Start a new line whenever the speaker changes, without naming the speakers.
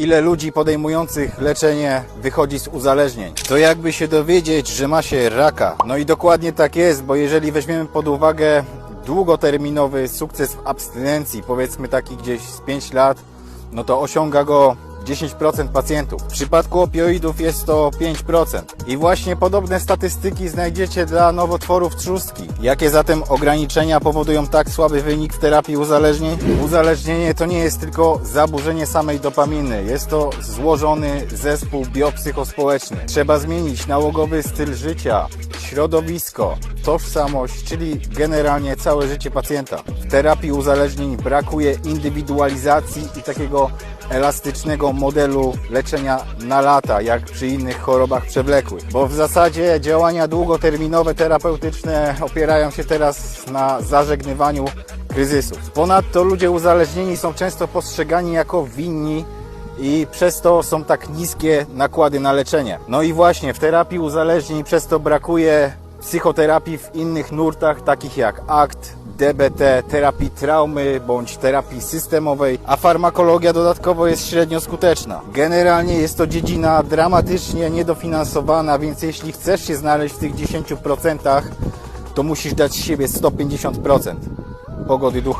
ile ludzi podejmujących leczenie wychodzi z uzależnień. To jakby się dowiedzieć, że ma się raka. No i dokładnie tak jest, bo jeżeli weźmiemy pod uwagę długoterminowy sukces w abstynencji, powiedzmy taki gdzieś z 5 lat, no to osiąga go 10% pacjentów. W przypadku opioidów jest to 5%. I właśnie podobne statystyki znajdziecie dla nowotworów trzustki. Jakie zatem ograniczenia powodują tak słaby wynik w terapii uzależnień? Uzależnienie to nie jest tylko zaburzenie samej dopaminy. Jest to złożony zespół biopsychospołeczny. Trzeba zmienić nałogowy styl życia, środowisko, tożsamość, czyli generalnie całe życie pacjenta. W terapii uzależnień brakuje indywidualizacji i takiego elastycznego modelu leczenia na lata, jak przy innych chorobach przewlekłych. Bo w zasadzie działania długoterminowe, terapeutyczne opierają się teraz na zażegnywaniu kryzysów. Ponadto ludzie uzależnieni są często postrzegani jako winni i przez to są tak niskie nakłady na leczenie. No i właśnie w terapii uzależnień przez to brakuje psychoterapii w innych nurtach, takich jak ACT, DBT, terapii traumy bądź terapii systemowej, a farmakologia dodatkowo jest średnio skuteczna. Generalnie jest to dziedzina dramatycznie niedofinansowana, więc jeśli chcesz się znaleźć w tych 10%, to musisz dać siebie 150% pogody ducha.